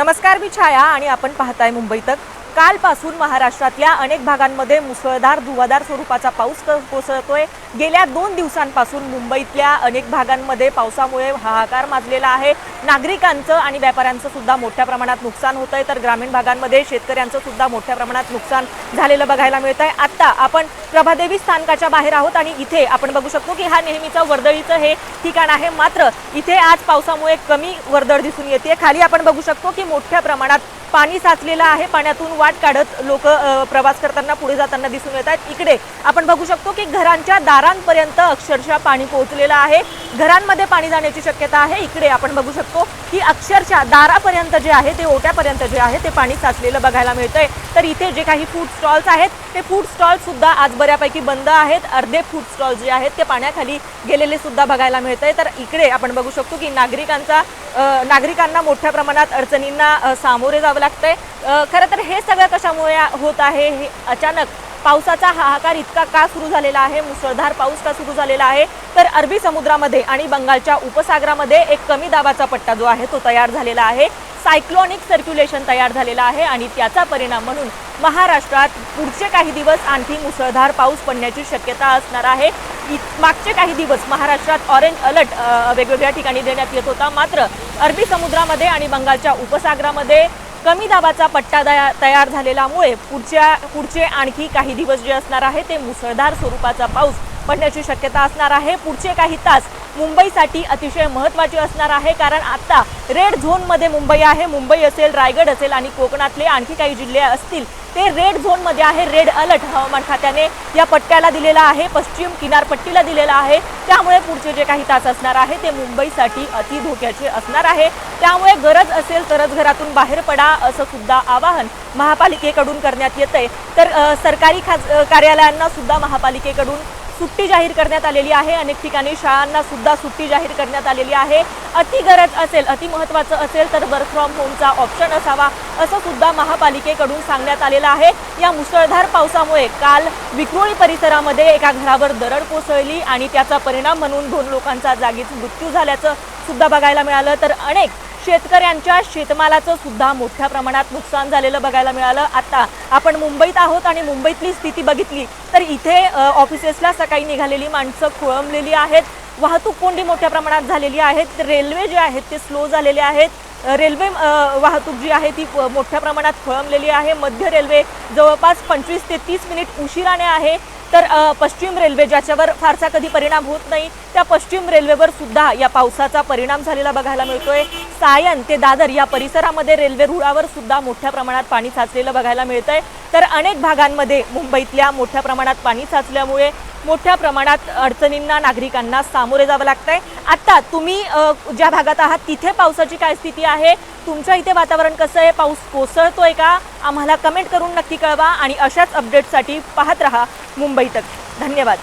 नमस्कार मी छाया आणि आपण पाहताय मुंबई तक. कालपासून महाराष्ट्रातल्या अनेक भागांमध्ये मुसळधार धुवाधार स्वरूपाचा पाऊस कोसळतोय. गेल्या दोन दिवसांपासून मुंबईतल्या अनेक भागांमध्ये पावसामुळे हाहाकार माजलेला आहे. नागरिकांचं आणि व्यापाऱ्यांचं सुद्धा मोठ्या प्रमाणात नुकसान होत आहे तर ग्रामीण भागांमध्ये शेतकऱ्यांचं सुद्धा मोठ्या प्रमाणात नुकसान झालेलं बघायला मिळत आहे आत्ता आपण प्रभादेवी स्थानकाच्या बाहेर आहोत आणि इथे आपण बघू शकतो की हा नेहमीचं वर्दळीचं हे ठिकाण आहे. मात्र इथे आज पावसामुळे कमी वर्दळ दिसून येते खाली आपण बघू शकतो की मोठ्या प्रमाणात पाणी साचलेलं आहे. पाण्यातून वाट काढत लोक प्रवास करताना पुढे जाताना दिसून येत आहेत. इकडे आपण बघू शकतो की घरांच्या दारांपर्यंत अक्षरशः पाणी पोहोचलेलं आहे. घरांमध्ये पाणी जाण्याची शक्यता आहे. इकडे आपण बघू शकतो की अक्षरशः दारापर्यंत जे आहे ते ओट्यापर्यंत जे आहे ते पाणी साचलेलं बघायला मिळतंय. तर इथे जे काही फूड स्टॉल्स आहेत ते फूड स्टॉल्ससुद्धा आज बऱ्यापैकी बंद आहेत. अर्धे फूड स्टॉल जे आहेत ते पाण्याखाली गेलेले सुद्धा बघायला मिळतंय. तर इकडे आपण बघू शकतो की नागरिकांचा नागरिकांना मोठ्या प्रमाणात अडचणींना सामोरे जावं लागतंय. खरं तर हे सगळं कशामुळे होत आहे? हे अचानक पावसाचा हाहाकार इतका का सुरू झालेला आहे? मुसळधार पाऊस का सुरू झालेला आहे? तर अरबी समुद्रामध्ये आणि बंगालच्या उपसागरामध्ये एक कमी दाबाचा पट्टा जो आहे तो तयार झालेला आहे. सायक्लॉनिक सर्क्युलेशन तयार झालेला आहे आणि त्याचा परिणाम म्हणून महाराष्ट्रात पुढचे काही दिवस आणखी मुसळधार पाऊस पडण्याची शक्यता असणार आहे. इ- मागचे काही दिवस महाराष्ट्रात ऑरेंज अलर्ट वेगवेगळ्या ठिकाणी देण्यात येत होता. मात्र अरबी समुद्रामध्ये आणि बंगालच्या उपसागरामध्ये कमी दाबाचा पट्टा दया तयार झालेल्यामुळे पुढच्या पुढचे आणखी काही दिवस जे असणार आहे ते मुसळधार स्वरूपाचा पाऊस पडण्याची शक्यता असणार आहे. पुढचे काही तास मुंबईसाठी अतिशय महत्त्वाचे असणार आहे कारण आता रेड झोनमध्ये मुंबई आहे. मुंबई असेल रायगड असेल आणि कोकणातले आणखी काही जिल्हे असतील ते रेड झोनमध्ये आहे. रेड अलर्ट हवामान खात्याने या पट्ट्याला दिलेला आहे. पश्चिम किनारपट्टीला दिलेला आहे. त्यामुळे पुढचे जे काही तास असणार आहे ते मुंबईसाठी अति धोक्याचे असणार आहे. त्यामुळे गरज असेल तरच घरातून बाहेर पडा असं सुद्धा आवाहन महापालिकेकडून करण्यात येतंय. तर सरकारी खाज कार्यालयांना सुद्धा महापालिकेकडून सुट्टी जाहीर करण्यात आलेली आहे. अनेक ठिकाणी शाळांना सुद्धा सुट्टी जाहीर करण्यात आलेली आहे. अति गरज असेल अति महत्त्वाचं असेल तर वर्क फ्रॉम होमचा ऑप्शन असावा असं सुद्धा महापालिकेकडून सांगण्यात आलेलं आहे. या मुसळधार पावसामुळे काल विक्रोळी परिसरामध्ये एका घरावर दरड कोसळली आणि त्याचा परिणाम म्हणून दोन लोकांचा जागीच मृत्यू झाल्याचं सुद्धा बघायला मिळालं. तर अनेक शेतकऱ्यांच्या शेतमालाचं सुद्धा मोठ्या प्रमाणात नुकसान झालेलं बघायला मिळालं. आता आपण मुंबईत आहोत आणि मुंबईतली स्थिती बघितली तर इथे ऑफिसेसला सकाळी निघालेली माणसं खोळंबलेली आहेत. वाहतूक कोंडी मोठ्या प्रमाणात झालेली आहेत. रेल्वे जे आहेत ते स्लो झालेले आहेत. रेल्वे वाहतूक जी आहे ती मोठ्या प्रमाणात खोळंबलेली आहे. मध्य रेल्वे जवळपास पंचवीस ते तीस मिनिट उशिराने आहे. तर पश्चिम रेल्वे ज्याच्यावर फारसा कधी परिणाम होत नाही त्या पश्चिम रेल्वेवर सुद्धा या पावसाचा परिणाम झालेला बघायला मिळतोय. सायन ते दादर या परिसरामध्ये रेल्वे रुळावर सुद्धा मोठ्या प्रमाणात पाणी साचलेलं बघायला मिळतंय. तर अनेक भागांमध्ये मुंबईतल्या मोठ्या प्रमाणात पाणी साचल्यामुळे मोठ्या प्रमाणात अडचणींना नागरिकांना सामोरे जावं लागतंय. आता तुम्ही ज्या भागात आहात तिथे पावसाची काय स्थिती आहे? तुमच्या इथे वातावरण कसं आहे? पाऊस कोसळतोय का? आम्हाला कमेंट करून नक्की कळवा आणि अशाच अपडेटसाठी पाहत रहा. मुंबई तक. धन्यवाद.